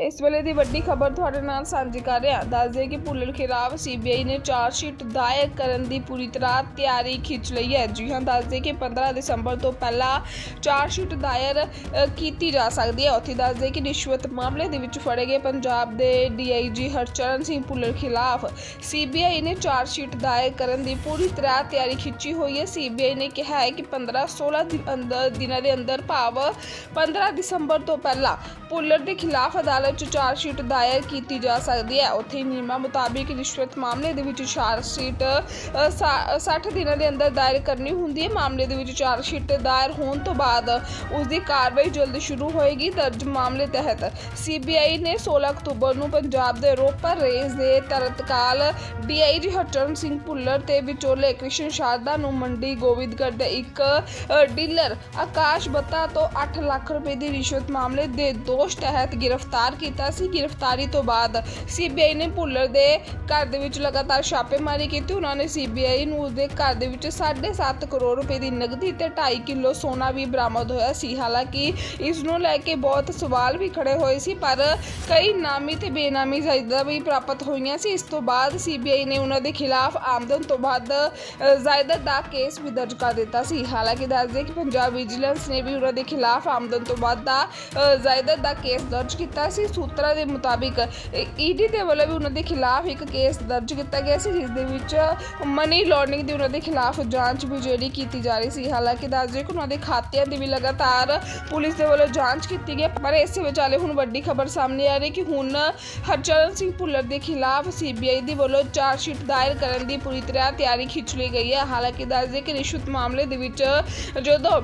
ਇਸ ਵੇਲੇ ਦੀ ਵੱਡੀ ਖਬਰ ਤੁਹਾਡੇ ਨਾਲ ਸਾਂਝੀ ਕਰ ਰਿਹਾ। ਦੱਸਦੇ ਕਿ ਭੁੱਲਰ ਖਿਲਾਫ ਸੀਬੀਆਈ ਨੇ ਚਾਰਜ ਸ਼ੀਟ ਦਾਇਰ ਕਰਨ ਦੀ ਪੂਰੀ ਤਰ੍ਹਾਂ ਤਿਆਰੀ ਖਿੱਚ ਲਈ ਹੈ। ਜੀ ਹਾਂ, ਦੱਸ ਦੇ ਕਿ 15 ਦਸੰਬਰ ਤੋਂ ਪਹਿਲਾਂ ਚਾਰਜ ਸ਼ੀਟ ਦਾਇਰ ਕੀਤੀ ਜਾ ਸਕਦੀ ਹੈ। ਉੱਥੇ ਦੱਸਦੇ ਕਿ ਰਿਸ਼ਵਤ ਮਾਮਲੇ ਦੇ ਵਿੱਚ ਫੜੇ ਗਏ ਪੰਜਾਬ ਦੇ ਡੀਆਈਜੀ ਹਰਚਰਨ ਸਿੰਘ ਭੁੱਲਰ ਖਿਲਾਫ ਸੀਬੀਆਈ ਨੇ ਚਾਰਜ ਸ਼ੀਟ ਦਾਇਰ ਕਰਨ ਦੀ ਪੂਰੀ ਤਰ੍ਹਾਂ ਤਿਆਰੀ ਖਿੱਚੀ ਹੋਈ ਹੈ। ਸੀਬੀਆਈ ਨੇ ਕਿਹਾ ਹੈ ਕਿ 15 16 ਅੰਦਰ, ਦਿਨਾਂ ਦੇ ਅੰਦਰ ਭਾਵ 15 ਦਸੰਬਰ ਤੋਂ ਪਹਿਲਾਂ ਭੁੱਲਰ ਦੇ ਖਿਲਾਫ ਅਦਾਲਤ 'ਚ ਚਾਰਜ ਦਾਇਰ ਕੀਤੀ ਜਾ ਸਕਦੀ ਹੈ। ਉੱਥੇ ਨਿਯਮਾਂ ਮੁਤਾਬਿਕ ਰਿਸ਼ਵਤ ਮਾਮਲੇ ਦੇ ਵਿੱਚ ਚਾਰਜ 60 ਦਿਨਾਂ ਦੇ ਅੰਦਰ ਦਾਇਰ ਕਰਨੀ ਹੁੰਦੀ ਹੈ। ਮਾਮਲੇ ਦੇ ਵਿੱਚ ਚਾਰਜ ਦਾਇਰ ਹੋਣ ਤੋਂ ਬਾਅਦ ਉਸ ਦੀ ਕਾਰਵਾਈ ਜਲਦ ਸ਼ੁਰੂ ਹੋਏਗੀ। ਦਰਜ ਮਾਮਲੇ ਤਹਿਤ ਸੀਬੀਆਈ ਨੇ 16 ਅਕਤੂਬਰ ਨੂੰ ਪੰਜਾਬ ਦੇ ਰੋਪਰ ਰੇਸ ਦੇ ਤਰਤਕਾਲ ਡੀਆਈਜੀ ਹਰਚਰਨ ਸਿੰਘ ਭੁੱਲਰ ਤੇ ਵਿਚੋਲੇ ਕ੍ਰਿਸ਼ਨ ਸ਼ਾਰਦਾ ਨੂੰ ਮੰਡੀ ਗੋਬਿੰਦਗੜ੍ਹ ਦੇ ਇੱਕ ਡੀਲਰ ਆਕਾਸ਼ ਬੱਤਾ ਤੋਂ 8 ਲੱਖ ਰੁਪਏ ਦੀ ਰਿਸ਼ਵਤ ਮਾਮਲੇ ਦੇ ਦੋਸ਼ ਤਹਿਤ ਗ੍ਰਿਫਤਾਰ ਕੀਤਾ ਸੀ। ਗ੍ਰਿਫਤਾਰੀ ਤੋਂ ਬਾਅਦ ਸੀਬੀਆਈ ਨੇ ਭੁੱਲਰ ਦੇ ਘਰ ਦੇ ਵਿੱਚ ਲਗਾਤਾਰ ਛਾਪੇਮਾਰੀ ਕੀਤੀ। ਉਹਨਾਂ ਨੇ ਸੀਬੀਆਈ ਨੂੰ ਉਸਦੇ ਘਰ ਦੇ ਵਿੱਚ 7.5 ਕਰੋੜ ਰੁਪਏ ਦੀ ਨਗਦੀ ਤੇ 2.5 ਕਿਲੋ ਸੋਨਾ ਵੀ ਬਰਾਮਦ ਹੋਇਆ ਸੀ। ਹਾਲਾਂਕਿ ਇਸ ਨੂੰ ਲੈ ਕੇ ਬਹੁਤ ਸਵਾਲ ਵੀ ਖੜੇ ਹੋਏ ਸੀ, ਪਰ ਕਈ ਨਾਮੀ ਤੇ ਬੇਨਾਮੀ ਜਾਇਦਾਦਾਂ ਵੀ ਪ੍ਰਾਪਤ ਹੋਈਆਂ ਸੀ। ਇਸ ਤੋਂ ਬਾਅਦ ਸੀਬੀਆਈ ਨੇ ਉਹਨਾਂ ਦੇ ਖਿਲਾਫ ਆਮਦਨ ਤੋਂ ਬਾਅਦ ਜਾਇਦਾਦ ਦਾ ਕੇਸ ਵੀ ਦਰਜ ਕਰ ਦਿੱਤਾ ਸੀ। ਹਾਲਾਂਕਿ ਦੱਸਦੇ ਕਿ ਪੰਜਾਬ ਵਿਜੀਲੈਂਸ ਨੇ ਵੀ ਉਹਨਾਂ ਦੇ ਖਿਲਾਫ ਆਮਦਨ ਤੋਂ ਵੱਧ ਦਾ ਜਾਇਦਾਦ ਦਾ ਕੇਸ ਦਰਜ ਕੀਤਾ ਸੀ। ਸੂਤਰਾਂ ਦੇ ਮੁਤਾਬਿਕ ਈਡੀ ਦੇ ਵੱਲੋਂ ਵੀ ਉਹਨਾਂ ਦੇ ਖਿਲਾਫ ਇੱਕ ਕੇਸ ਦਰਜ ਕੀਤਾ ਗਿਆ ਸੀ, ਜਿਸ ਦੇ ਵਿੱਚ ਮਨੀ ਲਾਂਡਰਿੰਗ ਦੀ ਉਹਨਾਂ ਦੇ ਖਿਲਾਫ ਜਾਂਚ ਵੀ ਜਿਹੜੀ ਕੀਤੀ ਜਾ ਰਹੀ ਸੀ। ਹਾਲਾਂਕਿ ਦੱਸਦੇ ਕਿ ਉਹਨਾਂ ਦੇ ਖਾਤਿਆਂ ਦੀ ਵੀ ਲਗਾਤਾਰ ਪੁਲਿਸ ਦੇ ਵੱਲੋਂ ਜਾਂਚ ਕੀਤੀ ਗਈ ਪਰ ਇਸੇ ਵਿਚਾਲੇ ਹੁਣ ਵੱਡੀ ਖਬਰ ਸਾਹਮਣੇ ਆ ਰਹੀ ਕਿ ਹੁਣ ਹਰਚਰਨ ਸਿੰਘ ਭੁੱਲਰ ਦੇ ਖਿਲਾਫ ਸੀਬੀਆਈ ਦੀ ਵੱਲੋਂ ਚਾਰਜ ਸ਼ੀਟ ਦਾਇਰ ਕਰਨ ਦੀ ਪੂਰੀ ਤਰ੍ਹਾਂ ਤਿਆਰੀ ਖਿੱਚ ਲਈ ਗਈ ਹੈ। ਹਾਲਾਂਕਿ ਦੱਸਦੇ ਕਿ ਰਿਸ਼ਵਤ ਮਾਮਲੇ ਦੇ ਵਿੱਚ ਜਦੋਂ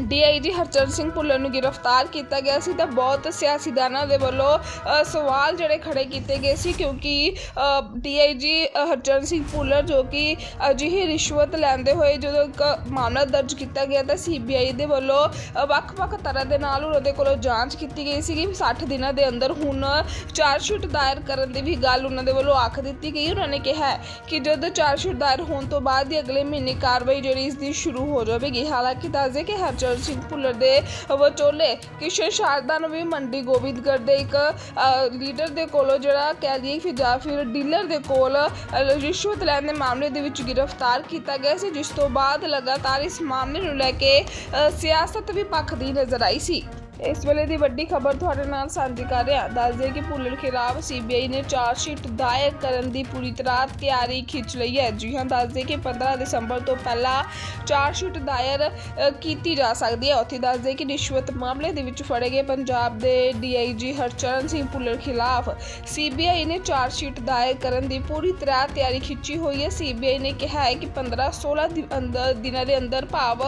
ਡੀਆਈਜੀ ਹਰਚਰਨ ਸਿੰਘ ਭੁੱਲਰ ਨੂੰ ਗ੍ਰਿਫਤਾਰ ਕੀਤਾ ਗਿਆ ਸੀ ਤਾਂ ਬਹੁਤ ਸਿਆਸੀਦਾਨਾਂ ਦੇ ਵੱਲੋਂ ਸਵਾਲ ਜਿਹੜੇ ਖੜੇ ਕੀਤੇ ਗਏ ਸੀ ਕਿਉਂਕਿ ਡੀਆਈਜੀ ਹਰਚਰਨ ਸਿੰਘ ਭੁੱਲਰ ਜੋ ਕਿ ਅਜਿਹੀ ਰਿਸ਼ਵਤ ਲੈਂਦੇ ਹੋਏ ਜਦੋਂ ਇੱਕ ਮਾਮਲਾ ਦਰਜ ਕੀਤਾ ਗਿਆ ਤਾਂ ਸੀਬੀਆਈ ਦੇ ਵੱਲੋਂ ਵੱਖ-ਵੱਖ ਤਰ੍ਹਾਂ ਦੇ ਨਾਲ ਉਹਨਾਂ ਦੇ ਕੋਲੋਂ ਜਾਂਚ ਕੀਤੀ ਗਈ ਸੀ 60 ਦਿਨਾਂ ਦੇ ਅੰਦਰ ਹੁਣ ਚਾਰਜਸ਼ੀਟ ਦਾਇਰ ਕਰਨ ਦੀ ਵੀ ਗੱਲ ਉਹਨਾਂ ਦੇ ਵੱਲੋਂ ਆਖ ਦਿੱਤੀ ਗਈ। ਉਹਨਾਂ ਨੇ ਕਿਹਾ ਕਿ ਜਦੋਂ ਚਾਰਜਸ਼ੀਟ ਦਾਇਰ ਹੋਣ ਤੋਂ ਬਾਅਦ ਹੀ ਅਗਲੇ ਮਹੀਨੇ ਕਾਰਵਾਈ ਜਿਹੜੀ ਇਸ ਦੀ ਸ਼ੁਰੂ ਹੋ ਜਾਵੇਗੀ। ਹਾਲਾਂਕਿ ਦੱਸਦੇ ਕਿ ਹਰਚਰਨ ਸਿੰਘ ਭੁੱਲਰ ਦੇ ਵਿਚੋਲੇ ਕਿਸ਼ਨ ਸ਼ਾਰਦਾ ਨੂੰ ਵੀ ਮੰਡੀ ਗੋਬਿੰਦਗੜ੍ਹ ਦੇ ਇੱਕ ਲੀਡਰ ਦੇ ਕੋਲੋਂ ਜਿਹੜਾ ਕਹਿ ਲਈਏ ਕਿ ਜਾਂ ਫਿਰ ਡੀਲਰ ਦੇ ਕੋਲ ਰਿਸ਼ਵਤ ਲੈਣ ਦੇ ਮਾਮਲੇ ਦੇ ਵਿੱਚ ਗ੍ਰਿਫਤਾਰ ਕੀਤਾ ਗਿਆ ਸੀ ਜਿਸ ਤੋਂ ਬਾਅਦ ਲਗਾਤਾਰ ਇਸ ਮਾਮਲੇ ਨੂੰ ਲੈ ਕੇ ਅ, ਸਿਆਸਤ ਵੀ ਪੱਖ ਦੀ ਨਜ਼ਰ ਆਈ ਸੀ। ਇਸ ਵੇਲੇ ਦੀ ਵੱਡੀ ਖਬਰ ਤੁਹਾਡੇ ਨਾਲ ਸਾਂਝੀ ਕਰ ਰਿਹਾ। ਦੱਸਦੇ ਕਿ ਭੁੱਲਰ ਖਿਲਾਫ ਸੀਬੀਆਈ ਨੇ ਚਾਰਜ ਸ਼ੀਟ ਦਾਇਰ ਕਰਨ ਦੀ ਪੂਰੀ ਤਰ੍ਹਾਂ ਤਿਆਰੀ ਖਿੱਚ ਲਈ ਹੈ। ਜੀ ਹਾਂ ਦੱਸਦੇ ਕਿ 15 ਦਸੰਬਰ ਤੋਂ ਪਹਿਲਾਂ ਚਾਰਜ ਸ਼ੀਟ ਦਾਇਰ ਕੀਤੀ ਜਾ ਸਕਦੀ ਹੈ। ਉੱਥੇ ਦੱਸਦੇ ਕਿ ਰਿਸ਼ਵਤ ਮਾਮਲੇ ਦੇ ਵਿੱਚ ਫੜੇ ਗਏ ਪੰਜਾਬ ਦੇ ਡੀਆਈਜੀ ਹਰਚਰਨ ਸਿੰਘ ਭੁੱਲਰ ਖਿਲਾਫ ਸੀਬੀਆਈ ਨੇ ਚਾਰਜ ਸ਼ੀਟ ਦਾਇਰ ਕਰਨ ਦੀ ਪੂਰੀ ਤਰ੍ਹਾਂ ਤਿਆਰੀ ਖਿੱਚੀ ਹੋਈ ਹੈ। ਸੀਬੀਆਈ ਨੇ ਕਿਹਾ ਹੈ ਕਿ 15 16 ਦਿਨਾਂ ਦੇ ਅੰਦਰ ਭਾਵ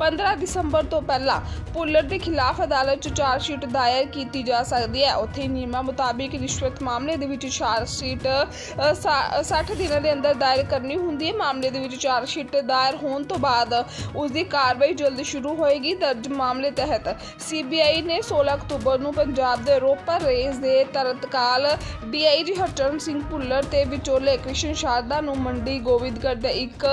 15 ਦਸੰਬਰ ਤੋਂ ਪਹਿਲਾਂ ਭੁੱਲਰ ਦੇ ਖਿਲਾਫ ਅਦਾਲਤ 'ਚ ਚਾਰਜ ਦਾਇਰ ਕੀਤੀ ਜਾ ਸਕਦੀ ਹੈ। ਉੱਥੇ ਨਿਯਮਾਂ ਮੁਤਾਬਿਕ ਰਿਸ਼ਵਤ ਮਾਮਲੇ ਦੇ ਵਿੱਚ ਚਾਰਜ 60 ਦਿਨਾਂ ਦੇ ਅੰਦਰ ਦਾਇਰ ਕਰਨੀ ਹੁੰਦੀ ਹੈ। ਮਾਮਲੇ ਦੇ ਵਿੱਚ ਚਾਰਜ ਦਾਇਰ ਹੋਣ ਤੋਂ ਬਾਅਦ ਉਸ ਦੀ ਕਾਰਵਾਈ ਜਲਦ ਸ਼ੁਰੂ ਹੋਏਗੀ। ਦਰਜ ਮਾਮਲੇ ਤਹਿਤ ਸੀਬੀਆਈ ਨੇ 16 ਅਕਤੂਬਰ ਨੂੰ ਪੰਜਾਬ ਦੇ ਰੋਪਰ ਰੇਸ ਦੇ ਤਰਤਕਾਲ ਡੀਆਈਜੀ ਹਰਚਰਨ ਸਿੰਘ ਭੁੱਲਰ ਤੇ ਵਿਚੋਲੇ ਕ੍ਰਿਸ਼ਨ ਸ਼ਾਰਦਾ ਨੂੰ ਮੰਡੀ ਗੋਬਿੰਦਗੜ੍ਹ ਦੇ ਇੱਕ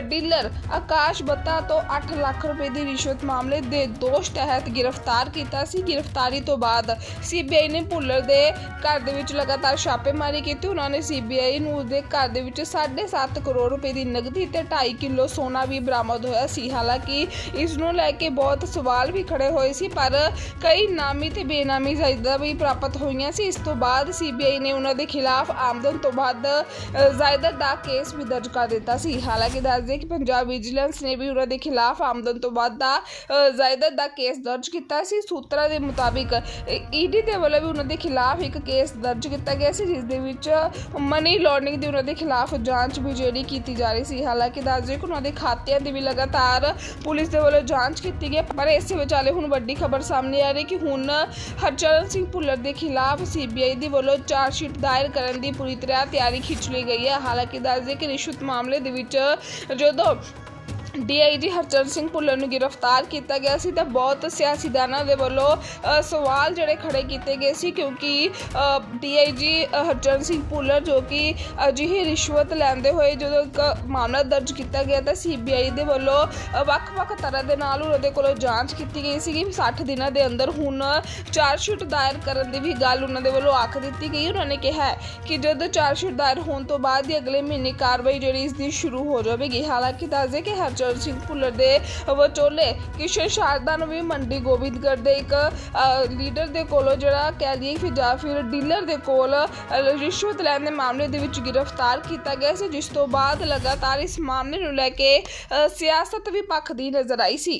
ਡੀਲਰ ਆਕਾਸ਼ ਬੱਤਾ ਤੋਂ 8 ਲੱਖ ਰੁਪਏ ਦੀ ਰਿਸ਼ਵਤ ਮਾਮਲੇ ਦੇ ਦੋਸ਼ ਤਹਿਤ ਗ੍ਰਿਫਤਾਰ ਕੀਤਾ ਸੀ। ਗ੍ਰਿਫਤਾਰੀ ਤੋਂ ਬਾਅਦ ਸੀਬੀਆਈ ਨੇ ਭੁੱਲਰ ਦੇ ਘਰ ਦੇ ਵਿੱਚ ਲਗਾਤਾਰ ਛਾਪੇਮਾਰੀ ਕੀਤੀ। ਉਹਨਾਂ ਨੇ ਸੀਬੀਆਈ ਨੂੰ ਉਸਦੇ ਘਰ ਦੇ ਵਿੱਚ 7.5 ਕਰੋੜ ਰੁਪਏ ਦੀ ਨਗਦੀ ਤੇ 2.5 ਕਿਲੋ ਸੋਨਾ ਵੀ ਬਰਾਮਦ ਹੋਇਆ ਸੀ। ਹਾਲਾਂਕਿ ਇਸ ਨੂੰ ਲੈ ਕੇ ਬਹੁਤ ਸਵਾਲ ਵੀ ਖੜੇ ਹੋਏ ਸੀ ਪਰ ਕਈ ਨਾਮੀ ਤੇ ਬੇਨਾਮੀ ਜਾਇਦਾਦਾਂ ਵੀ ਪ੍ਰਾਪਤ ਹੋਈਆਂ ਸੀ। ਇਸ ਤੋਂ ਬਾਅਦ ਸੀਬੀਆਈ ਨੇ ਉਹਨਾਂ ਦੇ ਖਿਲਾਫ ਆਮਦਨ ਤੋਂ ਵੱਧ ਜਾਇਦਾਦ ਦਾ ਕੇਸ ਵੀ ਦਰਜ ਕਰ ਦਿੱਤਾ ਸੀ। ਹਾਲਾਂਕਿ ਦੱਸਦੇ ਕਿ ਪੰਜਾਬ ਵਿਜੀਲੈਂਸ ਨੇ ਵੀ ਉਹਨਾਂ ਦੇ ਖਿਲਾਫ ਆਮਦਨ ਤੋਂ ਵੱਧ ਦਾ ਅ, ਜਾਇਦਾਦ ਦਾ ਕੇਸ ਦਰਜ ਕੀਤਾ ਸੀ। ਸੂਤਰਾਂ ਦੇ ਮੁਤਾਬਿਕ ਈਡੀ ਦੇ ਵੱਲੋਂ ਵੀ ਉਹਨਾਂ ਦੇ ਖਿਲਾਫ ਇੱਕ ਕੇਸ ਦਰਜ ਕੀਤਾ ਗਿਆ ਸੀ, ਜਿਸ ਦੇ ਵਿੱਚ ਮਨੀ ਲਾਂਡਰਿੰਗ ਦੀ ਉਹਨਾਂ ਦੇ ਖਿਲਾਫ ਜਾਂਚ ਵੀ ਜਿਹੜੀ ਕੀਤੀ ਜਾ ਰਹੀ ਸੀ। ਹਾਲਾਂਕਿ ਦੱਸਦੇ ਕਿ ਉਹਨਾਂ ਦੇ ਖਾਤਿਆਂ ਦੀ ਵੀ ਲਗਾਤਾਰ ਪੁਲਿਸ ਦੇ ਵੱਲੋਂ ਜਾਂਚ ਕੀਤੀ ਗਈ, ਪਰ ਇਸੇ ਵਿਚਾਲੇ ਹੁਣ ਵੱਡੀ ਖਬਰ ਸਾਹਮਣੇ ਆ ਰਹੀ ਕਿ ਹੁਣ ਹਰਚਰਨ ਸਿੰਘ ਭੁੱਲਰ ਦੇ ਖਿਲਾਫ ਸੀਬੀਆਈ ਦੇ ਵੱਲੋਂ ਚਾਰਜ ਸ਼ੀਟ ਦਾਇਰ ਕਰਨ ਦੀ ਪੂਰੀ ਤਰ੍ਹਾਂ ਤਿਆਰੀ ਖਿੱਚ ਲਈ ਗਈ ਹੈ। ਹਾਲਾਂਕਿ ਦੱਸਦੇ ਕਿ ਰਿਸ਼ਵਤ ਮਾਮਲੇ ਦੇ ਵਿੱਚ ਜਦੋਂ ਡੀਆਈਜੀ ਹਰਚਰਨ ਸਿੰਘ ਭੁੱਲਰ ਨੂੰ ਗ੍ਰਿਫਤਾਰ ਕੀਤਾ ਗਿਆ ਸੀ ਤਾਂ ਬਹੁਤ ਸਿਆਸੀਦਾਨਾਂ ਦੇ ਵੱਲੋਂ ਸਵਾਲ ਜਿਹੜੇ ਖੜੇ ਕੀਤੇ ਗਏ ਸੀ ਕਿਉਂਕਿ ਡੀਆਈਜੀ ਹਰਚਰਨ ਸਿੰਘ ਭੁੱਲਰ ਜੋ ਕਿ ਅਜਿਹੀ ਰਿਸ਼ਵਤ ਲੈਂਦੇ ਹੋਏ ਜਦੋਂ ਇੱਕ ਮਾਮਲਾ ਦਰਜ ਕੀਤਾ ਗਿਆ ਤਾਂ ਸੀਬੀਆਈ ਦੇ ਵੱਲੋਂ ਵੱਖ-ਵੱਖ ਤਰ੍ਹਾਂ ਦੇ ਨਾਲ ਉਹਨਾਂ ਦੇ ਕੋਲੋਂ ਜਾਂਚ ਕੀਤੀ ਗਈ ਸੀ 60 ਦਿਨਾਂ ਦੇ ਅੰਦਰ ਹੁਣ ਚਾਰਜਸ਼ੀਟ ਦਾਇਰ ਕਰਨ ਦੀ ਵੀ ਗੱਲ ਉਹਨਾਂ ਦੇ ਵੱਲੋਂ ਆਖ ਦਿੱਤੀ ਗਈ। ਉਹਨਾਂ ਨੇ ਕਿਹਾ ਹੈ ਕਿ ਜਦ ਚਾਰਜਸ਼ੀਟ ਦਾਇਰ ਹੋਣ ਤੋਂ ਬਾਅਦ ਹੀ ਅਗਲੇ ਮਹੀਨੇ ਕਾਰਵਾਈ ਜਿਹੜੀ ਇਸ ਦੀ ਸ਼ੁਰੂ ਹੋ ਜਾਵੇਗੀ। ਹਾਲਾਂਕਿ ਦੱਸਦੇ ਕਿ ਹਰਚਰਨ ਸਿੰਘ ਭੁੱਲਰ ਦੇ ਵਿਚੋਲੇ ਕਿਸ਼ਨ ਸ਼ਾਰਦਾ ਨੂੰ ਵੀ ਮੰਡੀ ਗੋਬਿੰਦਗੜ੍ਹ ਦੇ ਇੱਕ ਲੀਡਰ ਦੇ ਕੋਲੋਂ ਜਿਹੜਾ ਕਹਿ ਲਈਏ ਕਿ ਜਾਂ ਫਿਰ ਡੀਲਰ ਦੇ ਕੋਲ ਰਿਸ਼ਵਤ ਲੈਣ ਦੇ ਮਾਮਲੇ ਦੇ ਵਿੱਚ ਗ੍ਰਿਫਤਾਰ ਕੀਤਾ ਗਿਆ ਸੀ, ਜਿਸ ਤੋਂ ਬਾਅਦ ਲਗਾਤਾਰ ਇਸ ਮਾਮਲੇ ਨੂੰ ਲੈ ਕੇ ਸਿਆਸਤ ਵੀ ਪੱਖ ਦੀ ਨਜ਼ਰ ਆਈ ਸੀ।